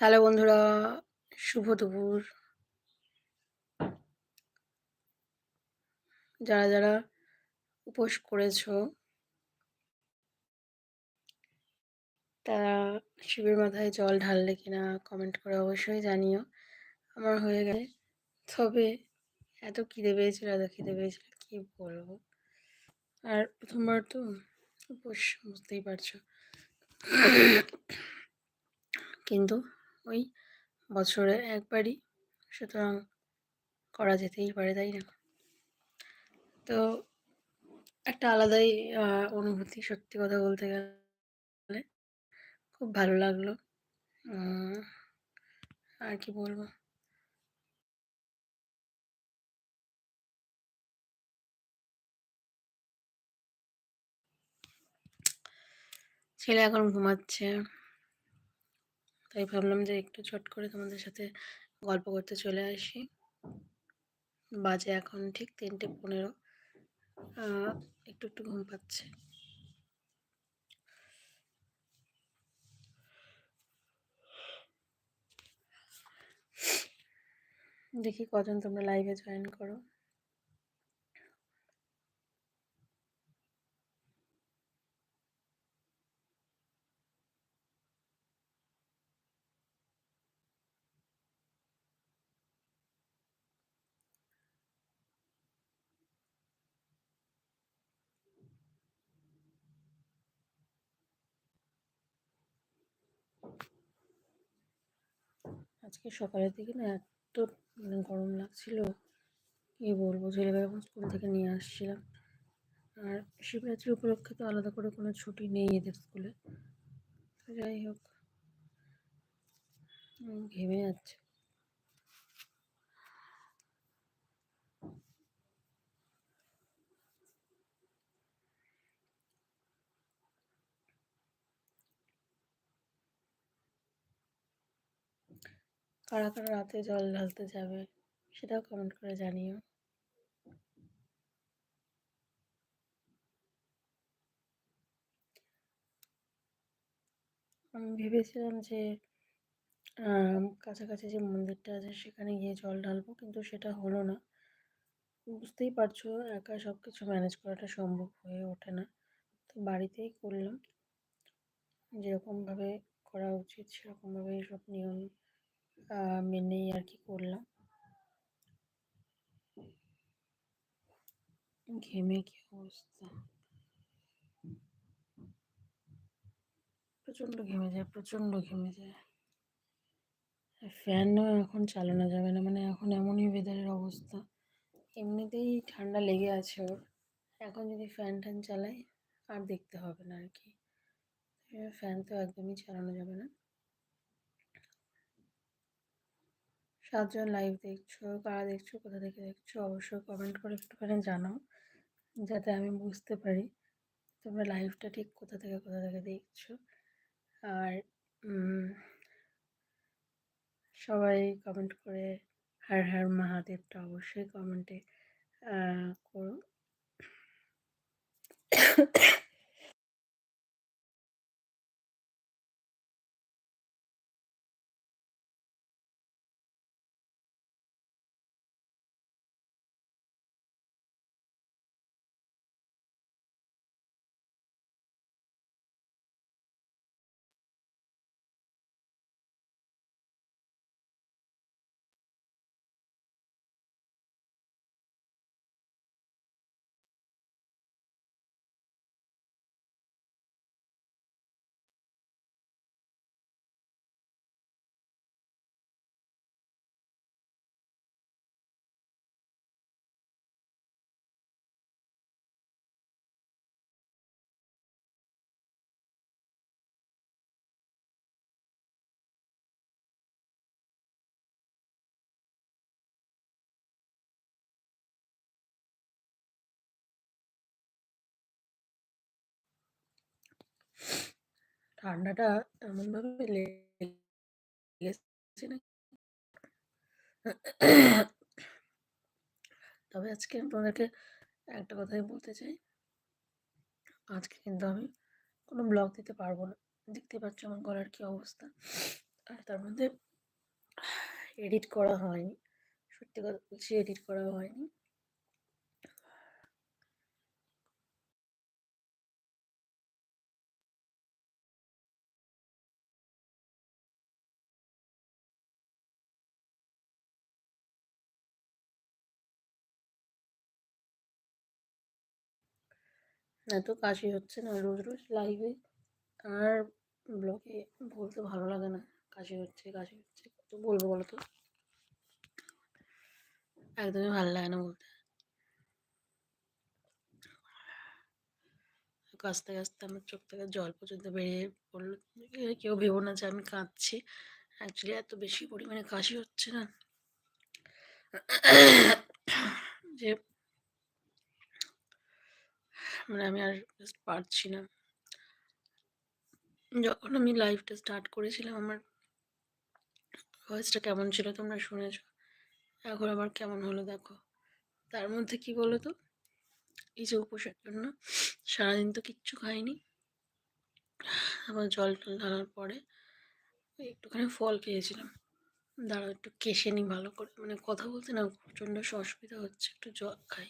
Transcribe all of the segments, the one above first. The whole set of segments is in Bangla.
হ্যালো বন্ধুরা, শুভ দুপুর। যারা যারা উপোস করেছ, তারা শিবের মাথায় জল ঢাললে কিনা কমেন্ট করে অবশ্যই জানিও। আমার হয়ে গেলে তবে এত খিদে পেয়েছিল, এত খিদে পেয়েছিল, কি বলব? আর প্রথমবার তো উপোস বুঝতেই পারছ। কিন্তু ওই বছরে একবারই। সুতরাং করা যেতেই পারে, তাই না? তো একটা আলাদাই অনুভূতি সত্যি কথা বলতে গেলে খুব ভালো লাগল। আর কি বলব? ছেলে এখন ঘুমাচ্ছে। তাই ভাবলাম যে একটু চট করে তোমাদের সাথে গল্প করতে চলে আসি। বাজে এখন ঠিক তিনটে পনেরো। একটু একটু ঘুম পাচ্ছে। দেখি কজন তোমরা লাইভে জয়েন করো। আজকে সকালের দিকে না এত মানে গরম লাগছিল। কি বলব ছেলেকে যখন স্কুল থেকে নিয়ে আসছিলাম। আর শিবরাত্রি উপলক্ষে তো আলাদা করে কোনো ছুটি নেই এদের স্কুলে। যাই হোক ঘেমে যাচ্ছে। কারা কারা রাতে জল ঢালতে যাবে, সেটাও কমেন্ট করে জানিও। আমি ভেবেছিলাম যে কাছাকাছি যে মন্দিরটা আছে, সেখানে গিয়ে জল ঢালবো, কিন্তু সেটা হলো না। বুঝতেই পারছ, একা সব কিছু ম্যানেজ করাটা সম্ভব হয়ে ওঠে না। তো বাড়িতেই করলাম। যেরকমভাবে করা উচিত, সেরকমভাবেই সব নিয়ম মেনেই আর কি করলাম। ঘেমে কি অবস্থা? প্রচণ্ড ঘেমে যায়, প্রচণ্ড ঘেমে যায়। ফ্যানও এখন চালানো যাবে না মানে এখন এমনই ওয়েদারের অবস্থা। এমনিতেই ঠান্ডা লেগে আছে ওর। এখন যদি ফ্যান ট্যান চালাই, আর দেখতে হবে না আর কি। ফ্যান তো একদমই চালানো যাবে না। সাতজন লাইভ দেখছ, কারা দেখছ, কোথা থেকে দেখছ, অবশ্যই কমেন্ট করে একটুখানি জানাও, যাতে আমি বুঝতে পারি তোমরা লাইভটা ঠিক কোথা থেকে কোথা থেকে দেখছ। আর সবাই কমেন্ট করে হার হার মহাদেবটা অবশ্যই কমেন্টে করো। ঠান্ডাটা এমনভাবে লেগেছে না। তবে আজকে আমি তোমাদেরকে একটা কথাই বলতে চাই। আজকে কিন্তু আমি কোনো ব্লগ দিতে পারব না। দেখতে পাচ্ছ আমার গলার কি অবস্থা। আর তার মধ্যে এডিট করা হয়নি। সত্যি কথা বলছি এডিট করা হয়নি। এত কাশি হচ্ছে না, রোজ রোজ লাইভে আর ব্লগে বলতে ভালো লাগে না, কাশি হচ্ছে কাশি হচ্ছে, কত বলব বলো তো একদমই ভালো লাগে না বলতে। কাঁচতে কাঁচতে আমার চোখ থেকে জল পর্যন্ত বেরিয়ে পড়ল। কেউ ভেবো না যে আমি কাঁদছি। অ্যাকচুয়ালি এত বেশি পরিমাণে কাশি হচ্ছে না। যে মানে আমি আর পারছি না। যখন আমি লাইফটা স্টার্ট করেছিলাম, আমার ভয়েসটা কেমন ছিল তোমরা শুনেছ? এখন আবার কেমন হলো দেখো। তার মধ্যে কি বলো তো এই যে উপোসের জন্য সারাদিন তো কিচ্ছু খাইনি। আবার জল টল ঢালার পরে একটুখানি ফল খেয়েছিলাম। দাঁড়াও একটু কেশে নিই ভালো করে। মানে কথা বলতে না প্রচণ্ড অসুবিধা হচ্ছে, একটু জল খাই।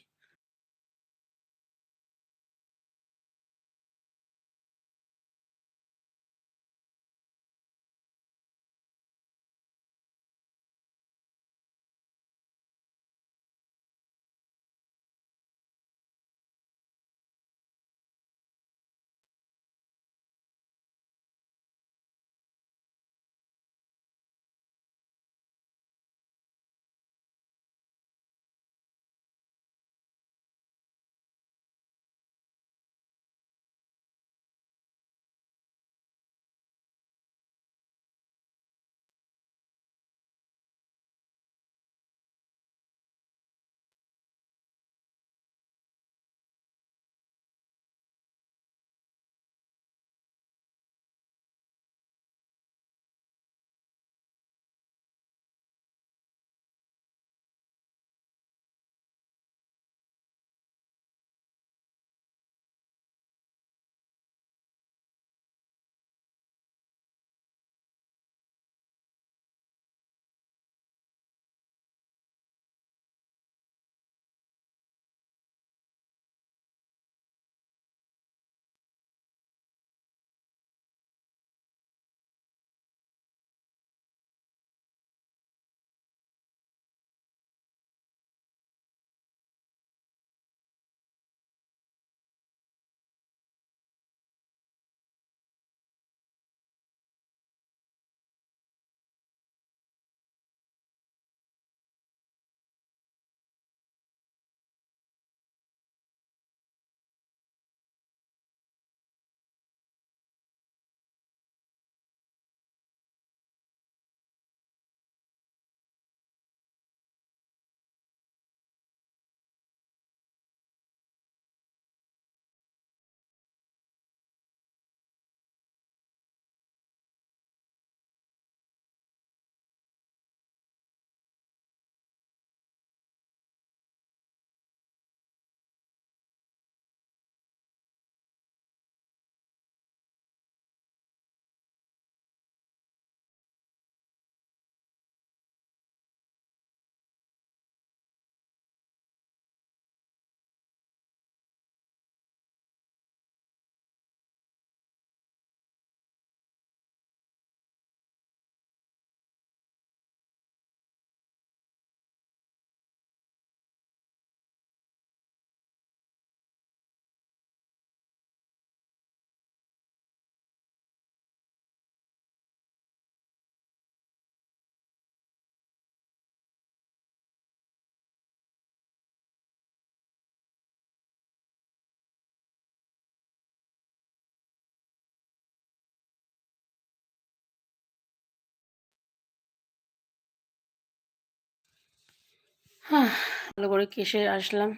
হ্যাঁ ভালো করে কেসে আসলাম।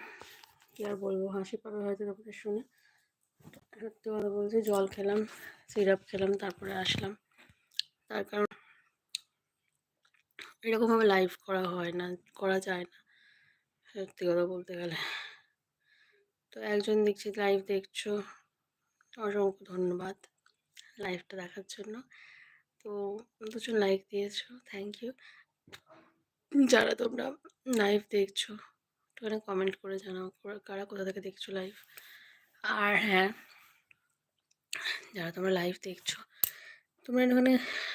কি আর বলব, হাসি পাবে হয়তো তোমাদের শুনে। সত্যি কথা বলছি, জল খেলাম সিরাপ খেলাম, তারপরে আসলাম। তার কারণ এরকমভাবে লাইভ করা হয় না, করা যায় না, সত্যি কথা বলতে গেলে। তো একজন দেখছি লাইভ দেখছ, অসংখ্য ধন্যবাদ লাইভটা দেখার জন্য। তো দুজন লাইক দিয়েছ থ্যাংক ইউ যারা তোমরা লাইভ দেখছ। একটুখানি কমেন্ট করে জানাও, কারা কোথা থেকে দেখছ লাইভ আর হ্যাঁ যারা তোমরা লাইভ দেখছ, তোমরা একটুখানি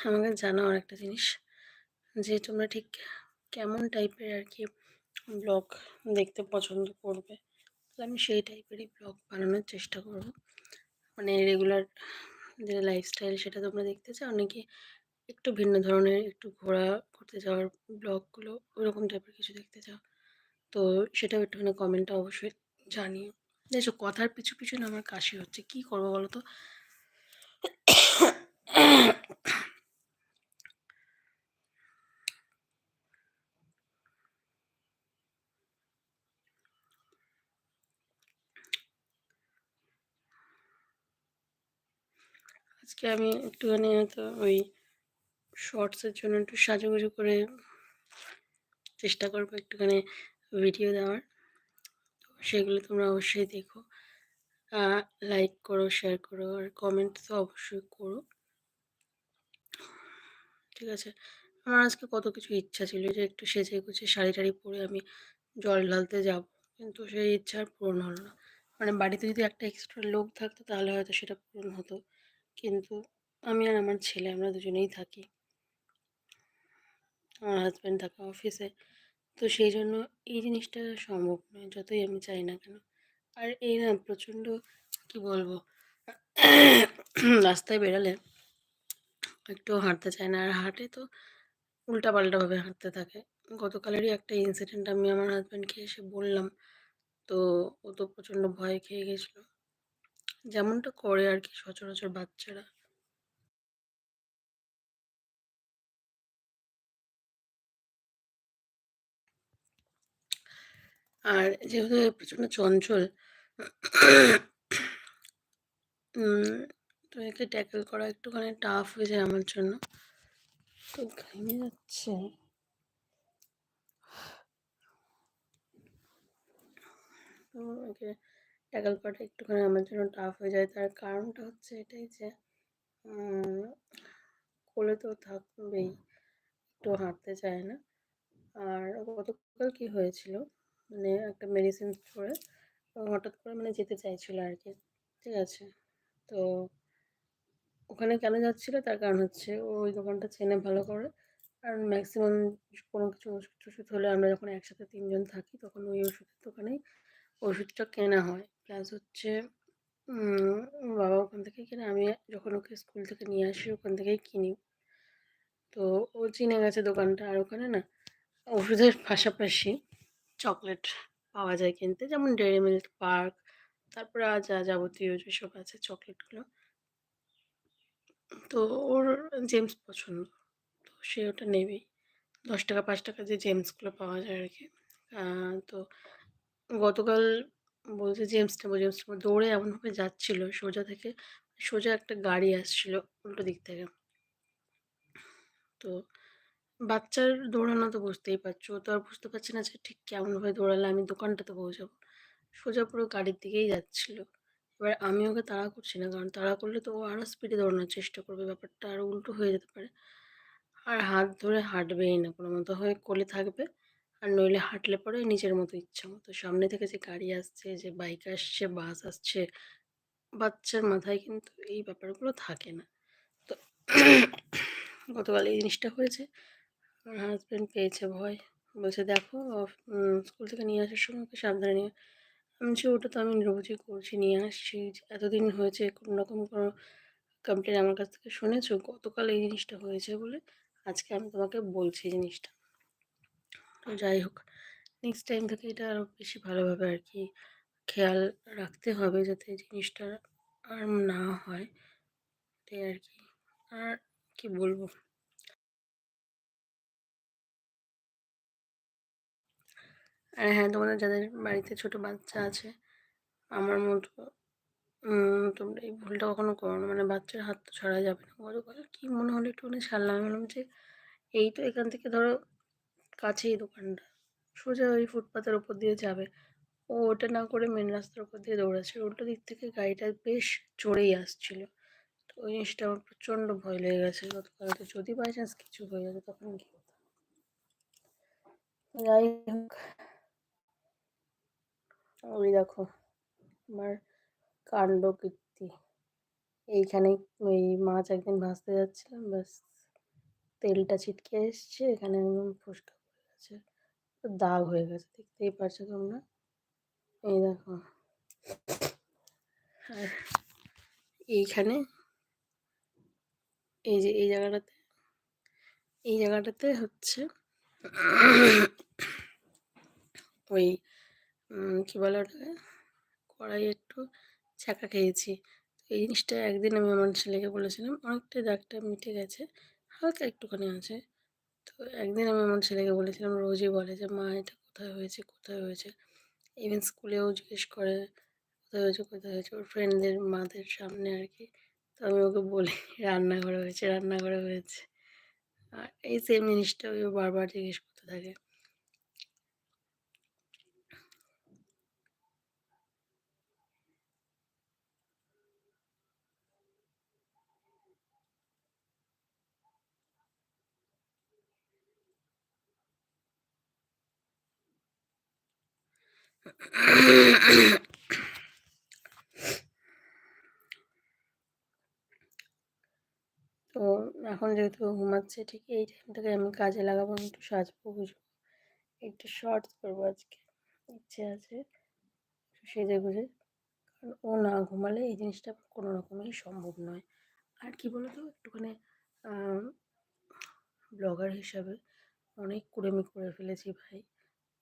আমাকে জানাও একটা জিনিস, যে তোমরা ঠিক কেমন টাইপের আর কি ব্লগ দেখতে পছন্দ করবে। আমি সেই টাইপেরই ব্লগ বানানোর চেষ্টা করব। মানে রেগুলার যে লাইফস্টাইল সেটা তোমরা দেখতে চাও, নাকি একটু ভিন্ন ধরনের একটু ঘোরা করতে যাওয়ার ব্লগগুলো ওরকম টাইপের কিছু দেখতে চাও, তো সেটাও একটুখানি কমেন্টটা অবশ্যই জানিও। দেখছ কথার পিছু পিছু না আমার কাশি হচ্ছে, কি করব বলো তো? আজকে আমি একটুখানি হয়তো ওই শর্টসের জন্য একটু সাজুগুজু করে চেষ্টা করব একটুখানি ভিডিও দেওয়ার। তো সেগুলো তোমরা অবশ্যই দেখো। লাইক করো শেয়ার করো, আর কমেন্ট তো অবশ্যই করো। ঠিক আছে? আমার আজকে কত কিছু ইচ্ছা ছিল যে একটু সেজে গুছে শাড়ি টাড়ি পরে আমি জল ঢালতে যাব, কিন্তু সেই ইচ্ছা আর পূরণ হলো না। মানে বাড়িতে যদি একটা এক্সট্রা লোক থাকতো তাহলে হয়তো সেটা পূরণ হতো। কিন্তু আমি আর আমার ছেলে আমরা দুজনেই থাকি। আমার হাজব্যান্ড থাকে অফিসে তো সেই জন্য এই জিনিসটা সম্ভব নয়, যতই আমি চাই না কেন। আর এই না, প্রচণ্ড কি বলব? রাস্তায় বেরালে একটু হাঁটতে চায় না। আর হাঁটে তো উল্টাপাল্টাভাবে হাঁটতে থাকে। গতকালেরই একটা ইনসিডেন্ট আমি আমার হাজব্যান্ডকে এসে বললাম। তো ও তো প্রচণ্ড ভয় খেয়ে গেছিল। যেমনটা করে আর কি সচরাচর বাচ্চারা। আর যেহেতু প্রচণ্ড চঞ্চল তো একে ট্যাকেল করা একটুখানি টাফ হয়ে যায় আমার জন্য। তো ঘেমে যাচ্ছে। তো একে ট্যাকেল করাটা একটুখানি আমার জন্য টাফ হয়ে যায়। তার কারণটা হচ্ছে এটাই যে কোলে তো থাকবেই, একটু হাঁটতে চায় না। আর গতকাল কি হয়েছিল? মানে একটা মেডিসিন স্টোরে হঠাৎ করে মানে যেতে চাইছিল আর কি ঠিক আছে? তো ওখানে কেন যাচ্ছিল? তার কারণ হচ্ছে ও ওই দোকানটা চেনে ভালো করে। কারণ ম্যাক্সিমাম কোনো কিছু ওষুধ টষুধ হলে আমরা যখন একসাথে তিনজন থাকি, তখন ওই ওষুধের দোকানেই ওষুধটা কেনা হয়। প্লাস হচ্ছে বাবা ওখান থেকে কিনে, আমি যখন ওকে স্কুল থেকে নিয়ে আসি, ওখান থেকেই কিনি। তো ও চিনে গেছে দোকানটা আর ওখানে না, ওষুধের পাশাপাশি চকলেট পাওয়া যায় কিনতে। যেমন ডেয়ারি মিল্ক পার্ক তারপরে যা যাবতীয় যেসব আছে চকলেটগুলো। তো ওর জেমস পছন্দ। তো সে ওটা নেবেই। দশ টাকা, পাঁচ টাকা যে জেমসগুলো পাওয়া যায় আর কি তো গতকাল বলছে জেমস নেব জেমস নেব। দৌড়ে এমনভাবে যাচ্ছিল সোজা থেকে, সোজা একটা গাড়ি আসছিল উল্টো দিক থেকে। তো বাচ্চার দৌড়ানো তো বুঝতেই পারছ। তো আর বুঝতে পারছে না যে ঠিক কেমনভাবে দৌড়ালে আমি দোকানটাতে পৌঁছাবো। সোজা পুরো গাড়ির দিকেই যাচ্ছিল। এবার আমি ওকে তাড়া করছি না, কারণ তাড়া করলে তো ও আরও স্পিডে দৌড়ানোর চেষ্টা করবে। ব্যাপারটা আরও উল্টো হয়ে যেতে পারে। আর হাত ধরে হাঁটবেই না, কোনো মতো হয়ে কোলে থাকবে আর নইলে হাঁটলে পরে নিজের মতো ইচ্ছা মতো। সামনে থেকে যে গাড়ি আসছে, যে বাইক আসছে বাস আসছে, বাচ্চার মাথায় কিন্তু এই ব্যাপারগুলো থাকে না। তো গতকাল এই জিনিসটা হয়েছে। আমার হাজব্যান্ড পেয়েছে ভয়। বলছে, দেখো স্কুল থেকে নিয়ে আসার সময় ওকে সাবধানে নিয়ে আমি যে ওটা তো আমি রোজই করছি, নিয়ে আসছি। এতদিন হয়েছে, কোনো রকম কোনো কমপ্লেন আমার কাছ থেকে শুনেছো? গতকাল এই জিনিসটা হয়েছে বলে আজকে আমি তোমাকে বলছি জিনিসটা। তো যাই হোক নেক্সট টাইম থেকে এটা আরও বেশি ভালোভাবে আর কি খেয়াল রাখতে হবে যাতে জিনিসটা আর না হয়। এটাই আর কি। আর কি বলব? আর হ্যাঁ তোমাদের যাদের বাড়িতে ছোট বাচ্চা আছে, আমার মতো তোমরা এই ভুলটা কখনো করো না। মানে বাচ্চার হাত তো ছড়া যাবে না। গতকাল কী মনে হলো একটুখানি ছাড়লাম আমি বললাম যে এই তো এখান থেকে ধরো কাছেই দোকানটা। সোজা ওই ফুটপাতের ওপর দিয়ে যাবে। ও ওটা না করে মেন রাস্তার ওপর দিয়ে দৌড়াচ্ছে। উল্টো দিক থেকে গাড়িটা বেশ চড়েই আসছিল। তো ওই জিনিসটা আমার প্রচণ্ড ভয় লেগে গেছে। গতকাল তো যদি বাই চান্স কিছু হয়ে যেত, তখন কি যাই হোক ওই দেখো আমার কাণ্ড কীর্তি। এইখানে ওই মাছ একদিন ভাজতে যাচ্ছিলাম, ব্যাস তেলটা ছিটকে এসছে, এখানে ফুসকা পড়ে গেছে দাগ হয়ে গেছে, দেখতেই পারছ তোমরা? এই দেখো। আর এইখানে এই যে এই জায়গাটাতে এই জায়গাটাতে হচ্ছে ওই কী বলে ওটাকে? কড়াই একটু ছ্যাঁকা খেয়েছি। তো এই জিনিসটা একদিন আমি আমার ছেলেকে বলেছিলাম, অনেকটা দাগটা মিটে গেছে, হালকা একটুখানি আছে। তো একদিন আমি আমার ছেলেকে বলেছিলাম, রোজই বলে যে, মা, এটা কোথায় হয়েছে কোথায় হয়েছে? ইভেন স্কুলেও জিজ্ঞেস করে, কোথায় হয়েছে কোথায় হয়েছে? ওর ফ্রেন্ডদের মাদের সামনে আর কি। তো আমি ওকে বলি, রান্নাঘরে হয়েছে রান্নাঘরে হয়েছে। আর এই সেম জিনিসটা ওই বারবার জিজ্ঞেস করতে থাকে। তো এখন যেহেতু ঘুমাচ্ছে, ঠিক এই টাইমটাকে আমি কাজে লাগাবো, আমি একটু সাজবো বুঝব একটু শর্টস করব আজকে, ইচ্ছে আছে সেজে গুজে। কারণ ও না ঘুমালে এই জিনিসটা কোনো রকমেরই সম্ভব নয়। আর কি বলতো, একটুখানি ব্লগার হিসাবে অনেক কুড়েমি করে ফেলেছি ভাই।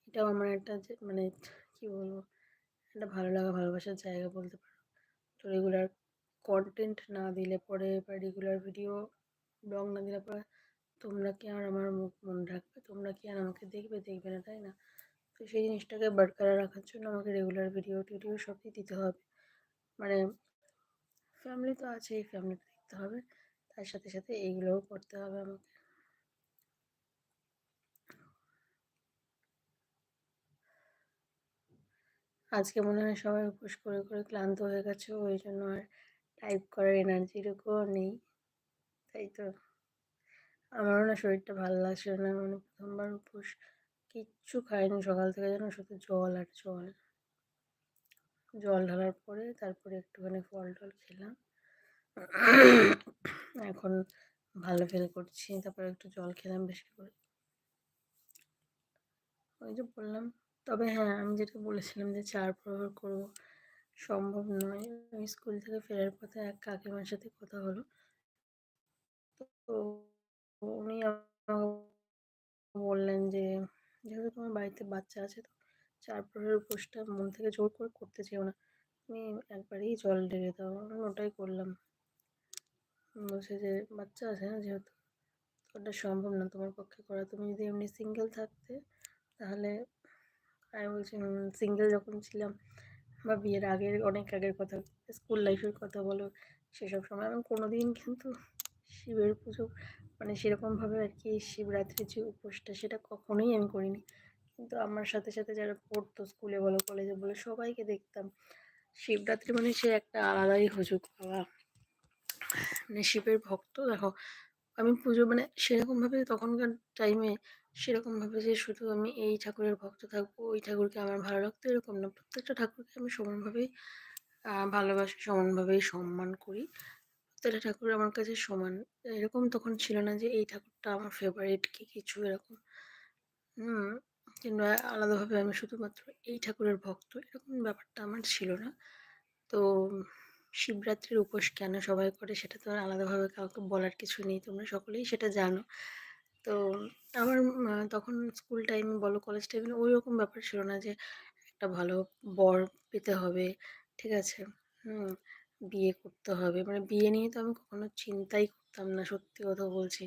এটাও আমার একটা মানে কী বলব? একটা ভালো লাগা, ভালোবাসার জায়গা বলতে পারো। তো রেগুলার কন্টেন্ট না দিলে পরে বা রেগুলার ভিডিও ব্লগ না দিলে পরে তোমরা কি আর আমার মুখ মনে রাখবে তোমরা কি আর আমাকে দেখবে? দেখবে না, তাই না? তো সেই জিনিসটাকে বারকরার রাখার জন্য আমাকে রেগুলার ভিডিও টিডিও সবই দিতে হবে। মানে ফ্যামিলি তো আছেই ফ্যামিলিতে দেখতে হবে। তার সাথে সাথে এইগুলোও করতে হবে আমাকে। আজকে মনে হয় সবাই উপোস করে করে ক্লান্ত হয়ে গেছে। ওই জন্য আর টাইপ করার এনার্জিটুকুও নেই। তাই তো। আমারও না শরীরটা ভালো লাগছিল না। মানে প্রথমবার উপোস কিচ্ছু খাইনি সকাল থেকে যেন, শুধু জল আর জল। জল ঢালার পরে তারপরে একটুখানি ফল টল খেলাম। এখন ভালো ফিল করছি। তারপরে একটু জল খেলাম বেশি করে। ওই যে বললাম তবে হ্যাঁ আমি যেটা বলেছিলাম যে চার প্রহর করব সম্ভব নয়। আমি স্কুল থেকে ফেরার পথে এক কাকিমার সাথে কথা হলো। তো উনি বললেন যে, যেহেতু তোমার বাড়িতে বাচ্চা আছে তো চার প্রহরের উপোসটা মন থেকে জোর করে করতে চেও না। তুমি একবারেই জল ঢেলে দাও। আমি ওটাই করলাম। বলছে যে, বাচ্চা আছে না যেহেতু ওটা সম্ভব না তোমার পক্ষে করা। তুমি যদি এমনি সিঙ্গেল থাকতে, তাহলে আমি বলছি সিঙ্গেল যখন ছিলাম বা বিয়ের আগের, অনেক আগের কথা স্কুল লাইফের কথা বলো, সেসব সময় আমি কোনো দিন কিন্তু শিবের পুজো মানে সেরকমভাবে আর কি শিবরাত্রির যে উপোসটা, সেটা কখনোই আমি করিনি। কিন্তু আমার সাথে সাথে যারা পড়তো স্কুলে বলো কলেজে বলো, সবাইকে দেখতাম। শিবরাত্রি মানে সে একটা আলাদাই হুজুক বাবা মানে শিবের ভক্ত, দেখো, আমি পুজো মানে সেরকমভাবে তখনকার টাইমে সেরকমভাবে যে শুধু আমি এই ঠাকুরের ভক্ত থাকব, ওই ঠাকুরকে আমার ভালো লাগতো এরকম না। প্রত্যেকটা ঠাকুরকে আমি সমানভাবেই ভালোবাসি, সমানভাবেই সম্মান করি। প্রত্যেকটা ঠাকুর আমার কাছে সমান। এরকম তখন ছিল না যে এই ঠাকুরটা আমার ফেভারিট কি কিছু এরকম। হুম, কিংবা আলাদাভাবে আমি শুধুমাত্র এই ঠাকুরের ভক্ত এরকম ব্যাপারটা আমার ছিল না। তো শিবরাত্রির উপোস কেন সবাই করে সেটা তো আলাদাভাবে কাউকে বলার কিছু নেই, তোমরা সকলেই সেটা জানো। তো আমার তখন স্কুল টাইমে বলো কলেজ টাইমে ওই রকম ব্যাপার ছিল না যে, একটা ভালো বর পেতে হবে, ঠিক আছে? হুম, বিয়ে করতে হবে। মানে বিয়ে নিয়ে তো আমি কখনো চিন্তাই করতাম না, সত্যি কথা বলছি।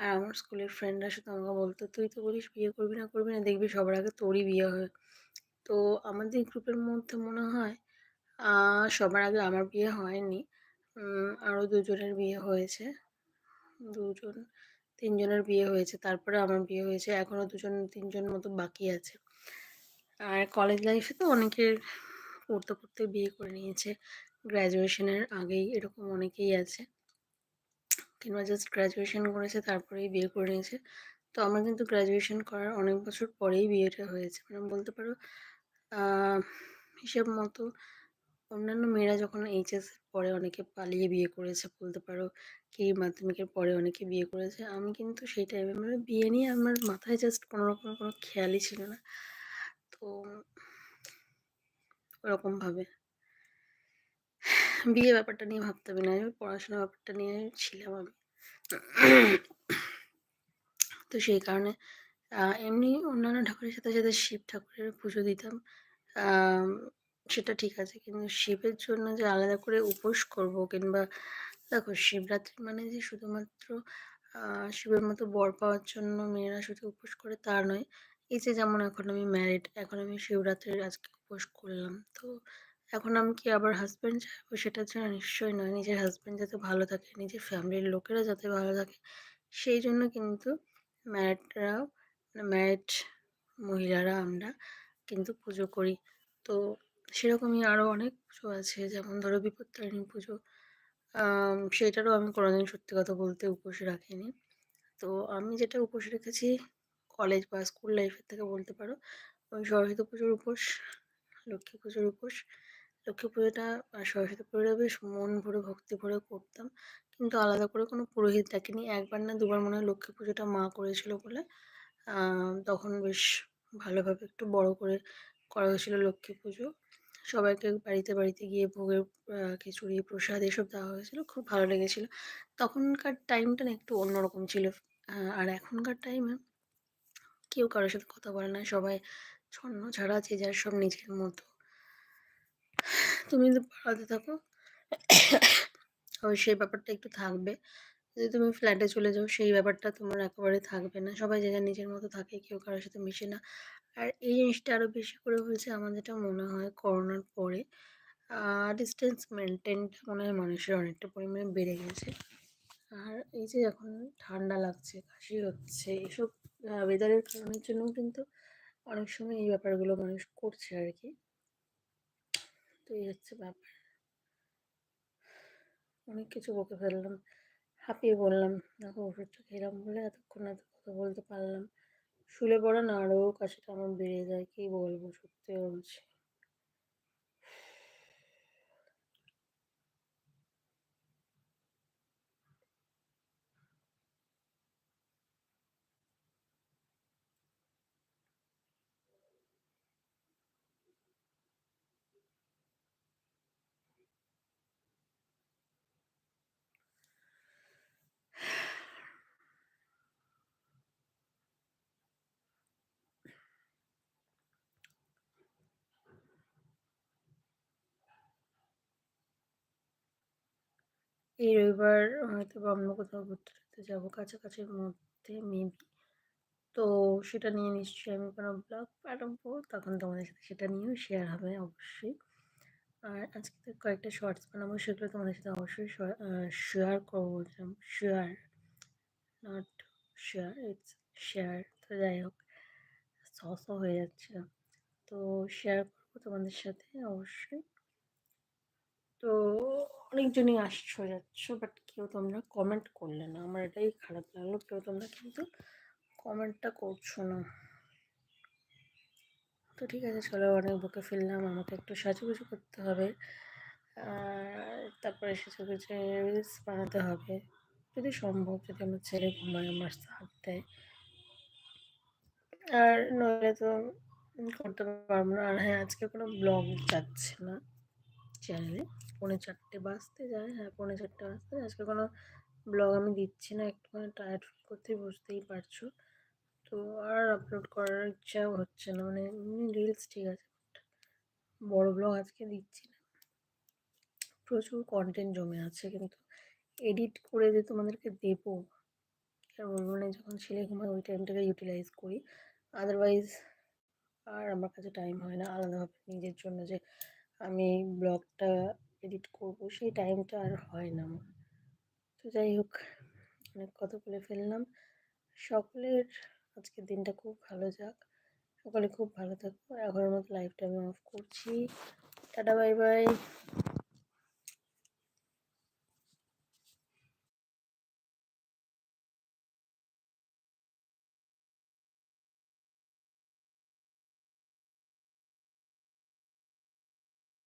আর আমার স্কুলের ফ্রেন্ডরা শুধু আমাকে বলতো, তুই তো বলিস বিয়ে করবি না করবি না, দেখবি সবার আগে তোরই বিয়ে হয়। তো আমাদের গ্রুপের মধ্যে মনে হয় সবার আগে আমার বিয়ে হয়নি। আরও দুজনের বিয়ে হয়েছে। দুজন তিনজনের বিয়ে হয়েছে, তারপরে আমার বিয়ে হয়েছে এখনও দুজন, তিনজন মতো বাকি আছে। আর কলেজ লাইফে তো অনেকের পড়তে পড়তে বিয়ে করে নিয়েছে গ্র্যাজুয়েশনের আগেই এরকম অনেকেই আছে। কিংবা জাস্ট গ্র্যাজুয়েশন করেছে, তারপরেই বিয়ে করে নিয়েছে। তো আমার কিন্তু গ্র্যাজুয়েশন করার অনেক বছর পরেই বিয়েটা হয়েছে। মানে বলতে পারো হিসেব মতো অন্যান্য মেয়েরা যখন এইচএস পরে অনেকে পালিয়ে বিয়ে করেছে বলতে পারো কি মাধ্যমিকের পরে অনেকে বিয়ে করেছে, আমি কিন্তু সেই টাইমে মানে বিয়ে নিয়ে আমার মাথায় জাস্ট কোনো রকম কোনো খেয়ালই ছিল না। তো ওরকমভাবে বিয়ে ব্যাপারটা নিয়ে ভাবতে না আমি পড়াশোনার ব্যাপারটা নিয়ে ছিলাম আমি। তো সেই কারণে এমনি অন্যান্য ঠাকুরের সাথে সাথে শিব ঠাকুরের পুজো দিতাম। সেটা ঠিক আছে। কিন্তু শিবের জন্য যে আলাদা করে উপোস করব কিংবা দেখো শিবরাত্রি মানে যে শুধুমাত্র শিবের মতো বর পাওয়ার জন্য মেয়েরা শুধু উপোস করে তা নয়, এই যে যেমন এখন আমি ম্যারিড এখন আমি শিবরাত্রির আজকে উপোস করলাম। তো এখন আমি কি আবার হাজব্যান্ড চাইব? সেটার জন্য নিশ্চয়ই নয়। নিজের হাজব্যান্ড যাতে ভালো থাকে, নিজের ফ্যামিলির লোকেরা যাতে ভালো থাকে, সেই জন্য কিন্তু ম্যারিডরাও ম্যারিড মহিলারা আমরা কিন্তু পুজো করি। তো সেরকমই আরও অনেক পুজো আছে। যেমন ধরো বিপত্তারিণী পুজো। সেটারও আমি কোনোদিন সত্যি কথা বলতে উপোস রাখিনি। তো আমি যেটা উপোস রেখেছি কলেজ বা স্কুল লাইফের থেকে বলতে পারো, ওই সরস্বতী পুজোর উপোস, লক্ষ্মী পুজোর উপোস। লক্ষ্মী পুজোটা আর সরস্বতী পুজোটা বেশ মন ভরে, ভক্তি ভরে করতাম। কিন্তু আলাদা করে কোনো পুরোহিত ডাকিনি একবার না দুবার মনে হয় লক্ষ্মী পুজোটা মা করেছিল বলে। তখন বেশ ভালোভাবে একটু বড় করে করা হয়েছিল লক্ষ্মী পুজো। সবাইকে বাড়িতে বাড়িতে গিয়ে ভোগের খিচুড়ি, প্রসাদ এসব দেওয়া হয়েছিল। খুব ভালো লেগেছিল। তখনকার টাইমটা না একটু অন্যরকম ছিল। আর এখনকার টাইমে কেউ কারোর সাথে কথা বলে না। সবাই ছন্ন ছাড়া যে যার সব নিজের মতো। তুমি যদি পাড়াতে থাকো সেই ব্যাপারটা একটু থাকবে। যদি তুমি ফ্ল্যাটে চলে যাও, সেই ব্যাপারটা তোমার একেবারে থাকবে না। সবাই যে যার নিজের মতো থাকে, কেউ কারোর সাথে মিশে না। আর এই জিনিসটা আরও বেশি করে হয়েছে আমার যেটা মনে হয় করোনার পরে। ডিস্টেন্স মেনটেনটা মনে হয় মানুষের অনেকটা পরিমাণে বেড়ে গেছে। আর এই যে এখন ঠান্ডা লাগছে, কাশি হচ্ছে, এসব ওয়েদারের কারণের জন্য কিন্তু অনেক সময় এই ব্যাপারগুলো মানুষ করছে আর কি তো এই হচ্ছে ব্যাপার। অনেক কিছু বকে ফেললাম। হাঁপিয়ে বললাম, দেখো, ওষুধটা খেলাম বলে এতক্ষণ এত কথা বলতে পারলাম। শুলে পড়া না আরও কাশিটা আমার বেড়ে যায়, কী বলব? সত্যি বলছি। এই রবিবার হয়তো বা অন্য কোথাও ঘুরতে টুরতে যাব, কাছাকাছির মধ্যে মেবি তো সেটা নিয়ে নিশ্চয়ই আমি কোনো ব্লগ পাঠাবো তখন তোমাদের সাথে সেটা নিয়েও শেয়ার হবে অবশ্যই। আর আজকে তো কয়েকটা শর্টস বানাবো, সেগুলো তোমাদের সাথে অবশ্যই শেয়ার করব share not share it's share তো যাই হোক সস হয়ে যাচ্ছিল তো শেয়ার করব তোমাদের সাথে অবশ্যই। তো অনেকজনই আসছো, যাচ্ছ বাট কেউ তোমরা কমেন্ট করলে না। আমার এটাই খারাপ লাগল, কেউ তোমরা কিন্তু কমেন্টটা করছ না। তো ঠিক আছে, চলো অনেক বুকে ফেললাম আমাকে একটু সাজুগুজু করতে হবে তারপরে সেজে গুজে রিলস বানাতে হবে, যদি সম্ভব, যদি আমার ছেলে ঘুমায় আমার সাথ দেয় আর নইলে তো করতে পারব না, আর হ্যাঁ আজকে কোনো ব্লগ যাচ্ছে না চ্যানেলে পৌনে চারটে বাজতে যায় হ্যাঁ পৌনে চারটে বাজতে আজকে কোনো ব্লগ আমি দিচ্ছি না একটুখানি টায়ার্ড ফিল করতে বুঝতেই পারছ। তো আর আপলোড করার ইচ্ছাও হচ্ছে না মানে এমনি রিলস ঠিক আছে বড় ব্লগ আজকে দিচ্ছি না। প্রচুর কন্টেন্ট জমে আছে, কিন্তু এডিট করে যে তোমাদেরকে দেবো আর বলব মানে যখন ছেলে ঘুমায় ওই টাইমটাকে ইউটিলাইজ করি। আদারওয়াইজ আর আমার কাছে টাইম হয় না, আলাদাভাবে নিজের জন্য যে আমি ব্লগটা এডিট করব, সেই টাইমটা আর হয় না আমার। তো যাই হোক, অনেক কথা বলে ফেললাম। সকলের আজকের দিনটা খুব ভালো যাক। সকলে খুব ভালো থাকব এখনের মতো লাইফটা আমি অফ করছি। Tata bye bye